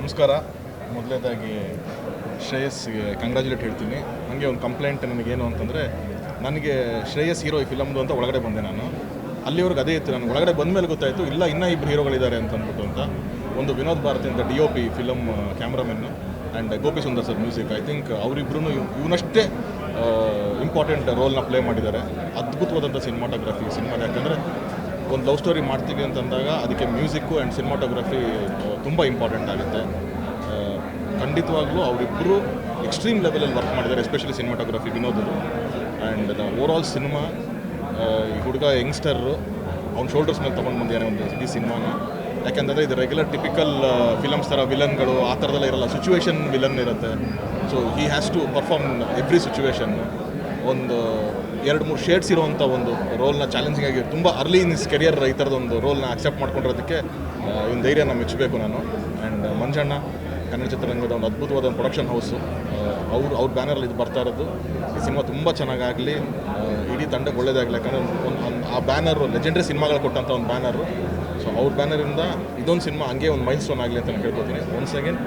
ನಮಸ್ಕಾರ. ಮೊದಲೇದಾಗಿ ಶ್ರೇಯಸ್ಗೆ ಕಂಗ್ರ್ಯಾಚುಲೇಟ್ ಹೇಳ್ತೀನಿ. ನನಗೆ ಒಂದು ಕಂಪ್ಲೇಂಟ್ ನನಗೇನು ಅಂತಂದರೆ, ನನಗೆ ಶ್ರೇಯಸ್ ಹೀರೋ ಈ ಫಿಲಮ್ದು ಅಂತ ಒಳಗಡೆ ಬಂದೆ ನಾನು. ಅಲ್ಲಿವರೆಗೆ ಅದೇ ಇತ್ತು. ನನಗೆ ಒಳಗಡೆ ಬಂದ ಮೇಲೆ ಗೊತ್ತಾಯಿತು, ಇಲ್ಲ, ಇನ್ನೂ ಇಬ್ಬರು ಹೀರೋಗಳಿದ್ದಾರೆ ಅಂತ ಅಂದ್ಬಿಟ್ಟು ಅಂತ. ಒಂದು ವಿನೋದ್ ಭಾರತಿ ಅಂತ D O P film ಕ್ಯಾಮ್ರಾಮೆನ್ನು and Gopi Sundar sir music I think ಅವರಿಬ್ಬರೂ ಇವನಷ್ಟೇ ಇಂಪಾರ್ಟೆಂಟ್ ರೋಲ್ನ ಪ್ಲೇ ಮಾಡಿದ್ದಾರೆ. ಅದ್ಭುತವಾದಂಥ ಸಿನಿಮಾಟೋಗ್ರಫಿ ಸಿನಿಮಾ ಯಾಕಂದರೆ ಒಂದು ಲವ್ ಸ್ಟೋರಿ ಮಾಡ್ತೀವಿ ಅಂತಂದಾಗ ಅದಕ್ಕೆ ಮ್ಯೂಸಿಕ್ಕು ಆ್ಯಂಡ್ ಸಿನಿಮಾಟೋಗ್ರಫಿ ತುಂಬ ಇಂಪಾರ್ಟೆಂಟ್ ಆಗುತ್ತೆ. ಖಂಡಿತವಾಗ್ಲೂ ಅವರಿಬ್ಬರು ಎಕ್ಸ್ಟ್ರೀಮ್ ಲೆವೆಲಲ್ಲಿ ವರ್ಕ್ ಮಾಡಿದ್ದಾರೆ ಎಸ್ಪೆಷಲಿ ಸಿನಿಮಾಟೋಗ್ರಫಿ ವಿನೋದರು ಆ್ಯಂಡ್ ಓವರ್ ಆಲ್ ಸಿನಿಮಾ ಹುಡುಗ ಯಂಗ್ಸ್ಟರು ಅವ್ನ ಶೋಲ್ಡರ್ಸ್ ಮೇಲೆ ತೊಗೊಂಡು ಬಂದಿದ್ದಾನೆ ಒಂದು ಈ ಸಿನಿಮಾನ. ಯಾಕೆಂದರೆ ಇದು ರೆಗ್ಯುಲರ್ ಟಿಪಿಕಲ್ ಫಿಲಮ್ಸ್ ಥರ ವಿಲನ್ಗಳು ಆ ಥರದೆಲ್ಲ ಇರಲ್ಲ ಸಿಚುವೇಶನ್ ವಿಲನ್ ಇರುತ್ತೆ. So he has to perform every situation ಒಂದು ಎರಡು ಮೂರು ಶೇಡ್ಸ್ ಇರುವಂಥ ಒಂದು ರೋಲ್ನ ಚಾಲೆಂಜಿಂಗ್ ಆಗಿ ತುಂಬ ಅರ್ಲಿ ಇನ್ ಇಸ್ ಕೆರಿಯರ್ ಈ ಥರದ ಒಂದು ರೋಲ್ನ ಅಕ್ಸೆಪ್ಟ್ ಮಾಡ್ಕೊಂಡಿರೋದಕ್ಕೆ ಇವನ್ ಧೈರ್ಯನ ಮೆಚ್ಚಬೇಕು ನಾನು. ಆ್ಯಂಡ್ ಮಂಜಣ್ಣ, ಕನ್ನಡ ಚಿತ್ರರಂಗದ ಒಂದು ಅದ್ಭುತವಾದ ಪ್ರೊಡಕ್ಷನ್ ಹೌಸು ಅವ್ರು, ಅವ್ರ ಬ್ಯಾನರಲ್ಲಿ ಇದು ಬರ್ತಾ ಇರೋದು. ಈ ಸಿನಿಮಾ ತುಂಬ ಚೆನ್ನಾಗಾಗಲಿ ಇಡೀ ತಂಡಕ್ಕೆ ಒಳ್ಳೇದಾಗಲಿ. ಯಾಕಂದರೆ ಒಂದು ಒಂದು ಆ ಬ್ಯಾನರು ಲೆಜೆಂಡ್ರಿ ಸಿನಿಮಾಗಳು ಕೊಟ್ಟಂಥ ಒಂದು ಬ್ಯಾನರು ಸೊ ಅವ್ರ ಬ್ಯಾನರಿಂದ ಇದೊಂದು ಸಿನಿಮಾ ಹಂಗೆ ಒಂದು ಮೈಲ್ ಸ್ಟೋನ್ ಆಗಲಿ ಅಂತ ನಾನು ಕೇಳ್ಕೊತೀನಿ ಒನ್ಸ್ ಅಗೇನ್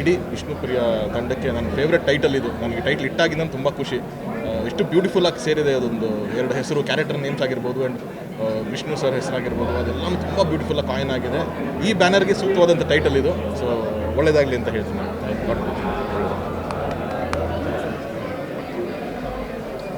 ಇಡೀ ವಿಷ್ಣುಪ್ರಿಯ ತಂಡಕ್ಕೆ ನನ್ನ ಫೇವ್ರೆಟ್ ಟೈಟಲ್ ಇದು. ನನಗೆ ಟೈಟ್ಲ್ ಇಟ್ಟಾಗಿಂದ ತುಂಬ ಖುಷಿ. ಆ, ಬ್ಯೂಟಿಫುಲ್ ಆಗಿ ಸೇರಿದೆ ಅದೊಂದು ಎರಡು ಹೆಸರು ಕ್ಯಾರೆಕ್ಟರ್ ನೇಮ್ಸ್ ಆಗಿರ್ಬೋದು ಆ್ಯಂಡ್ ವಿಷ್ಣು ಸರ್ ಹೆಸರಾಗಿರ್ಬೋದು ಅದೆಲ್ಲ ತುಂಬ ಬ್ಯೂಟಿಫುಲ್ಲಾಗಿ ಕಾಯಿನ್ ಆಗಿದೆ. ಈ ಬ್ಯಾನರ್ಗೆ ಸೂಕ್ತವಾದಂಥ ಟೈಟಲ್ ಇದು. ಸೊ ಒಳ್ಳೆಯದಾಗಲಿ ಅಂತ ಹೇಳ್ತೀನಿ.